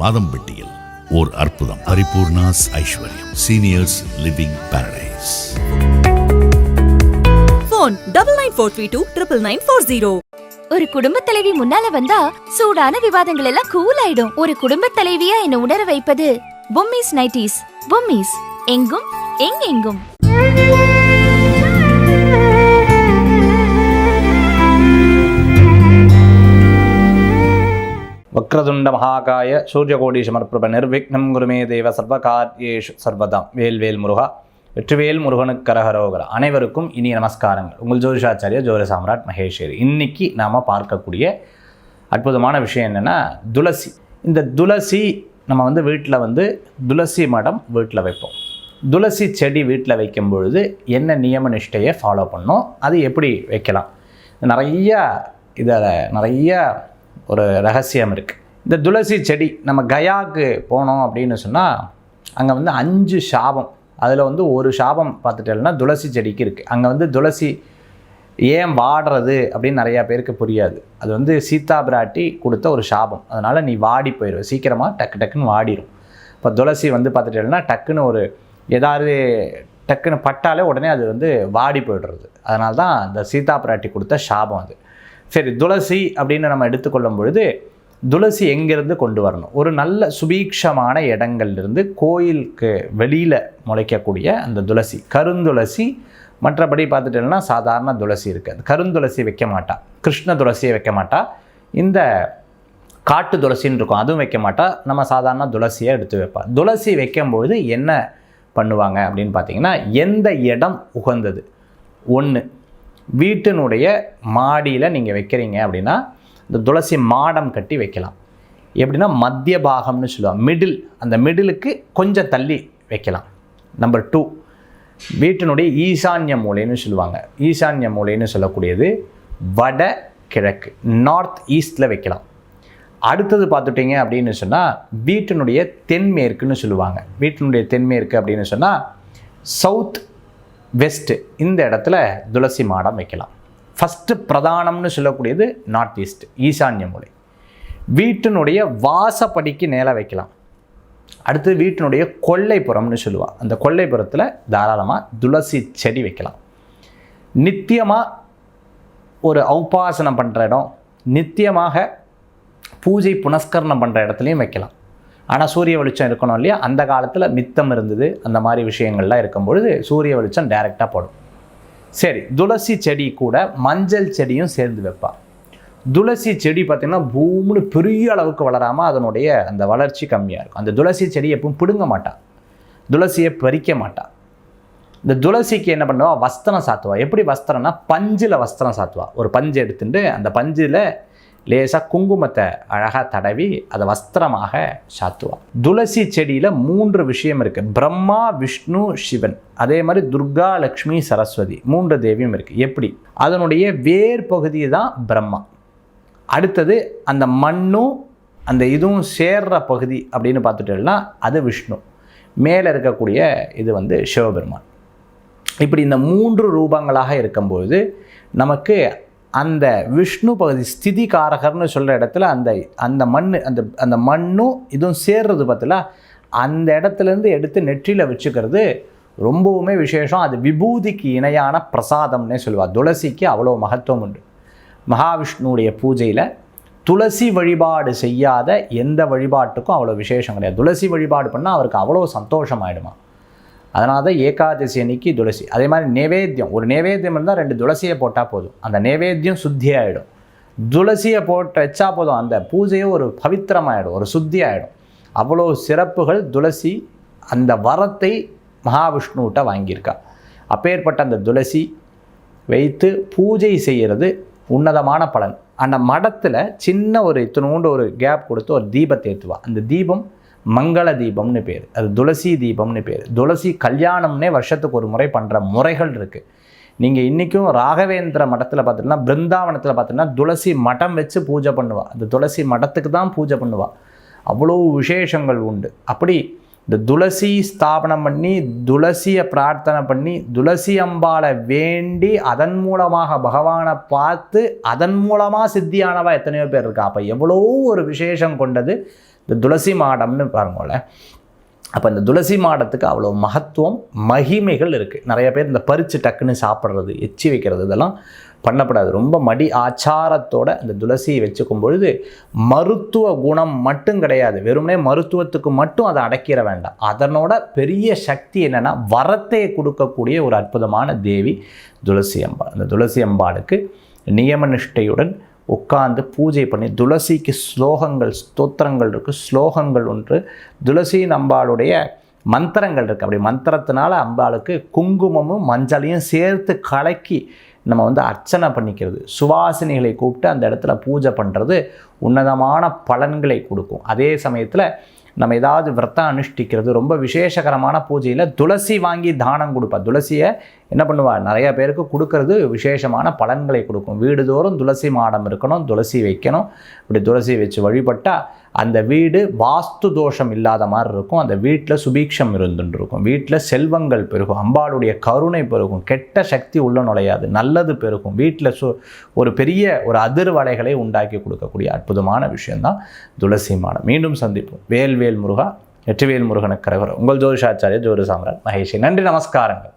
மாதம்பட்டியில் ஓர் அற்புதம். Paripoorna's Aishwaryam. Seniors living paradise phone double nine four three two triple nine four zero ஒரு குடும்ப தலைவி முன்னால வந்தா சூடான விவாதங்கள் எல்லாம் கூல் ஆயிடும். ஒரு குடும்ப தலைவியா என்ன உணர வைப்பது பொம்மிஸ் நைட்டிஸ் பொம்மிஸ் எங்கும் எங்கெங்கும். வக்ரதுண்ட மகாகாய சூரியகோடி சமர்ப்பிரப நிர்விக்னம் குருமே தேவ சர்வகாரியேஷு சர்வதாம் வேல்வேல் முருகா வெற்றிவேல் முருகனுக்கு கரகரோகர அனைவருக்கும் இனிய நமஸ்காரங்கள். உங்கள் ஜோதிஷாச்சாரிய ஜோதி சாம்ராட் மகேஸ்வரி. இன்னைக்கு நாம் பார்க்கக்கூடிய அற்புதமான விஷயம் என்னென்னா துளசி. இந்த துளசி நம்ம வந்து வீட்டில் வந்து துளசி மடம் வீட்டில் வைப்போம். துளசி செடி வீட்டில் வைக்கும் பொழுது என்ன நியம நிஷ்டையை ஃபாலோ பண்ணோம் அது எப்படி வைக்கலாம்? நிறையா இதில் நிறைய ஒரு ரகசியம் இருக்குது இந்த துளசி செடி நம்ம கயாவுக்கு போனோம் அப்படின்னு சொன்னால் அங்கே வந்து அஞ்சு சாபம். அதில் வந்து ஒரு சாபம் பார்த்துட்டேன்னா துளசி செடிக்கு இருக்குது அங்கே வந்து துளசி ஏன் வாடுறது அப்படின்னு நிறையா பேருக்கு புரியாது. அது வந்து சீதா பிராட்டி கொடுத்த ஒரு சாபம். அதனால் நீ வாடி போயிடுவ சீக்கிரமாக டக்கு டக்குன்னு வாடிடும் இப்போ துளசி வந்து பார்த்துட்டேன்னா டக்குன்னு ஒரு ஏதாவது டக்குன்னு பட்டாலே உடனே அது வந்து வாடி போயிடுறது. அதனால தான் அந்த சீதா பிராட்டி கொடுத்த சாபம் அது. சரி துளசி அப்படின்னு நம்ம எடுத்துக்கொள்ளும் பொழுது துளசி எங்கேருந்து கொண்டு வரணும்? ஒரு நல்ல சுபீக்ஷமான இடங்கள்லேருந்து கோயிலுக்கு வெளியில் முளைக்கக்கூடிய அந்த துளசி கருந்துளசி மற்றபடி பார்த்துட்டோம்னா சாதாரண துளசி இருக்குது. கருந்துளசி வைக்க மாட்டா கிருஷ்ண துளசியை வைக்க மாட்டா இந்த காட்டு துளசின்னு இருக்கும் அதுவும் வைக்க மாட்டா நம்ம சாதாரண துளசியை எடுத்து வைப்பாள் துளசி வைக்கும்பொழுது என்ன பண்ணுவாங்க அப்படின்னு பார்த்தீங்கன்னா எந்த இடம் உகந்தது? ஒன்று வீட்டினுடைய மாடியில் நீங்கள் வைக்கிறீங்க அப்படின்னா இந்த துளசி மாடம் கட்டி வைக்கலாம். எப்படின்னா மத்திய பாகம்னு சொல்லுவாங்க. மிடில் அந்த மிடிலுக்கு கொஞ்சம் தள்ளி வைக்கலாம். நம்பர் டூ வீட்டினுடைய ஈசான்ய மூலைன்னு சொல்லுவாங்க. ஈசான்ய மூலைன்னு சொல்லக்கூடியது வட கிழக்கு நார்த் ஈஸ்டில் வைக்கலாம். அடுத்தது பார்த்துட்டிங்க அப்படின்னு சொன்னால் வீட்டினுடைய தென்மேற்குன்னு சொல்லுவாங்க. வீட்டினுடைய தென்மேற்கு அப்படின்னு சொன்னால் சவுத் வெஸ்ட்டு இந்த இடத்துல துளசி மாடம் வைக்கலாம். ஃபஸ்ட்டு பிரதானம்னு சொல்லக்கூடியது நார்த் ஈஸ்ட் ஈசான்ய மூலை. வீட்டினுடைய வாசப்படிக்கு நேராக வைக்கலாம். அடுத்து வீட்டினுடைய கொல்லைப்புறம்னு சொல்லுவாள் அந்த கொல்லைப்புறத்தில் தாராளமாக துளசி செடி வைக்கலாம். நித்தியமாக ஒரு ஔபாசனம் பண்ணுற இடம் நித்தியமாக பூஜை புனஸ்கரணம் பண்ணுற இடத்துலையும் வைக்கலாம். ஆனால் சூரிய வெளிச்சம் இருக்கணும் இல்லையா? அந்த காலத்தில் மித்தம் இருந்தது. அந்த மாதிரி விஷயங்கள்லாம் இருக்கும் பொழுது சூரிய வெளிச்சம் டைரெக்டாக போடும். சரி துளசி செடி கூட மஞ்சள் செடியும் சேர்ந்து வைப்பாள் துளசி செடி பார்த்திங்கன்னா பூமின்னு பெரிய அளவுக்கு வளராமல் அதனுடைய அந்த வளர்ச்சி கம்மியாக இருக்கும். அந்த துளசி செடி எப்பவும் பிடுங்க மாட்டாள் துளசியை பறிக்க மாட்டா. இந்த துளசிக்கு என்ன பண்ணுவா? வஸ்திரம் சாத்துவா. எப்படி வஸ்திரம்னா பஞ்சில் வஸ்திரம் சாத்துவா. ஒரு பஞ்சு எடுத்துட்டு அந்த பஞ்சில் லேசாக குங்குமத்தை அழகாக தடவி அதை வஸ்திரமாக சாத்துவாள் துளசி செடியில் மூன்று விஷயம் இருக்குது பிரம்மா விஷ்ணு சிவன். அதே மாதிரி துர்கா லக்ஷ்மி சரஸ்வதி மூன்று தேவியும் இருக்குது எப்படி? அதனுடைய வேர் பகுதி தான் பிரம்மா. அடுத்தது அந்த மண்ணும் அந்த இதுவும் சேர்ற பகுதி அப்படின்னு பார்த்துட்டோம்னா அது விஷ்ணு. மேலே இருக்கக்கூடிய இது வந்து சிவபெருமான். இப்படி இந்த மூன்று ரூபங்களாக இருக்கும்போது நமக்கு அந்த விஷ்ணு பகுதி ஸ்திதி காரகர்னு சொல்கிற இடத்துல அந்த அந்த மண் அந்த அந்த மண்ணும் இதுவும் சேர்றது பார்த்தல அந்த இடத்துலேருந்து எடுத்து நெற்றியில் வச்சுக்கிறது ரொம்பவுமே விசேஷம். அது விபூதிக்கு இணையான பிரசாதம்னே சொல்லுவாள் துளசிக்கு அவ்வளோ மகத்துவம் உண்டு. மகாவிஷ்ணுடைய பூஜையில் துளசி வழிபாடு செய்யாத எந்த வழிபாட்டுக்கும் அவ்வளோ விசேஷம் கிடையாது. துளசி வழிபாடு பண்ணால் அவருக்கு அவ்வளோ சந்தோஷம் ஆகிடுமா அதனால தான் ஏகாதசி அன்னைக்கு துளசி. அதே மாதிரி நைவேத்தியம். ஒரு நைவேத்தியம் இருந்தால் ரெண்டு துளசியை போட்டால் போதும். அந்த நைவேத்தியம் சுத்தி ஆகிடும் துளசியை போட்டு வச்சா போதும். அந்த பூஜையும் ஒரு பவித்திரமாயிடும். ஒரு சுத்தி ஆகிடும் அவ்வளோ சிறப்புகள் துளசி அந்த வரத்தை மகாவிஷ்ணுவிட்ட வாங்கியிருக்கா. அப்பேற்பட்ட அந்த துளசி வைத்து பூஜை செய்கிறது உன்னதமான பலன். அந்த மடத்தில் சின்ன ஒரு இத்தினோண்டு ஒரு கேப் கொடுத்து ஒரு தீபத்தை ஏற்றுவா அந்த தீபம் மங்கள தீபம்னு பேர். அது துளசி தீபம்னு பேர். துளசி கல்யாணம்னே வருஷத்துக்கு ஒரு முறை பண்ணுற முறைகள் இருக்குது நீங்கள் இன்றைக்கும் ராகவேந்திர மடத்தில் பார்த்தீங்கன்னா பிருந்தாவனத்தில் பார்த்தீங்கன்னா துளசி மடம் வச்சு பூஜை பண்ணுவாள் அந்த துளசி மடத்துக்கு தான் பூஜை பண்ணுவாள் அவ்வளோ விசேஷங்கள் உண்டு. அப்படி இந்த துளசி ஸ்தாபனம் பண்ணி துளசியை பிரார்த்தனை பண்ணி துளசி அம்பாளை வேண்டி அதன் மூலமாக பகவானை பார்த்து அதன் மூலமாக சித்தியானவா எத்தனையோ பேர் இருக்கா. அப்போ எவ்வளோ ஒரு விசேஷம் கொண்டது. இந்த துளசி மாடம்னு பாருங்களேன் அப்போ இந்த துளசி மாடத்துக்கு அவ்வளோ மகத்துவம் மகிமைகள் இருக்குது நிறைய பேர் இந்த பறித்து டக்குன்னு சாப்பிட்றது எச்சி வைக்கிறது இதெல்லாம் பண்ணப்படாது. ரொம்ப மடி ஆச்சாரத்தோட அந்த துளசியை வச்சுக்கும் பொழுது மருத்துவ குணம் மட்டும் கிடையாது. வெறுமனே மருத்துவத்துக்கு மட்டும் அதை அடக்கிட வேண்டாம். அதனோட பெரிய சக்தி என்னென்னா வரத்தை கொடுக்கக்கூடிய ஒரு அற்புதமான தேவி துளசி அம்பாள் அந்த துளசி அம்பாளுக்கு நியம நிஷ்டையுடன் உட்கார்ந்து பூஜை பண்ணி துளசிக்கு ஸ்லோகங்கள் ஸ்தோத்திரங்கள் இருக்குது ஸ்லோகங்கள் ஒன்று துளசி நம்பாளுடைய மந்திரங்கள் இருக்குது அப்படி மந்திரத்தினால அம்பாளுக்கு குங்குமமும் மஞ்சளையும் சேர்த்து கலக்கி நம்ம வந்து அர்ச்சனை பண்ணிக்கிறது. சுவாசினிகளை கூப்பிட்டு அந்த இடத்துல பூஜை பண்ணுறது உன்னதமான பலன்களை கொடுக்கும். அதே சமயத்தில் நம்ம ஏதாவது விரதம் அனுஷ்டிக்கிறது ரொம்ப விசேஷகரமான பூஜையில் துளசி வாங்கி தானம் கொடுப்பா. துளசியை என்ன பண்ணுவா? நிறைய பேருக்கு கொடுக்கறது விசேஷமான பலன்களை கொடுக்கும். வீடுதோறும் துளசி மாடம் இருக்கணும் துளசி வைக்கணும். இப்படி துளசி வச்சு வழிபட்டால் அந்த வீடு வாஸ்து தோஷம் இல்லாத மாதிரி இருக்கும். அந்த வீட்டில் சுபீக்ஷம் இருந்துட்டு இருக்கும் வீட்டில் செல்வங்கள் பெருகும். அம்பாளுடைய கருணை பெருகும். கெட்ட சக்தி உள்ள நுழையாது. நல்லது பெருகும். வீட்டில் சு ஒரு பெரிய ஒரு அதிர்வலைகளை உண்டாக்கி கொடுக்கக்கூடிய அற்புதமான விஷயம்தான் துளசி மாடம். மீண்டும் சந்திப்போம். வேல்வேல் முருகா வெற்றிவேல் முருகனுக்கு கரகர் உங்கள் ஜோதிஷாச்சாரிய ஜோதி சாம்ராஜ் மகேஷி. நன்றி நமஸ்காரங்கள்.